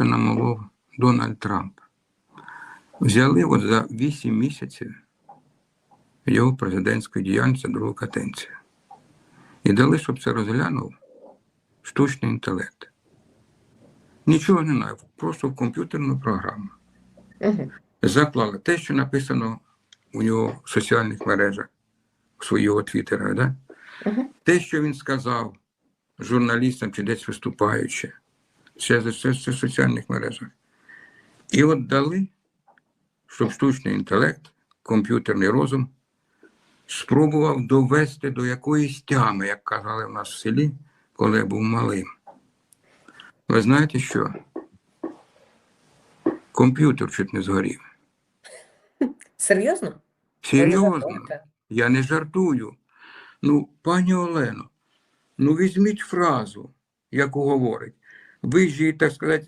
що намолов Дональд Трамп. Взяли от за 8 місяців його президентської діяльності другу каденцію. І дали, щоб це розглянув штучний інтелект. Нічого не знаю, просто в комп'ютерну програму. Угу. Заклали те, що написано у нього в соціальних мережах, у своєго твіттера, да? Угу. те, що він сказав журналістам чи десь виступаючи, це, це в соціальних мережах. І от дали, щоб штучний інтелект, комп'ютерний розум спробував довести до якоїсь тями, як казали в нас в селі, коли я був малим. Ви знаєте що? Комп'ютер чуть не згорів. Серйозно? Серйозно. Я не жартую. Ну, пані Олено, ну візьміть фразу, яку говорить. Ви же, так сказати,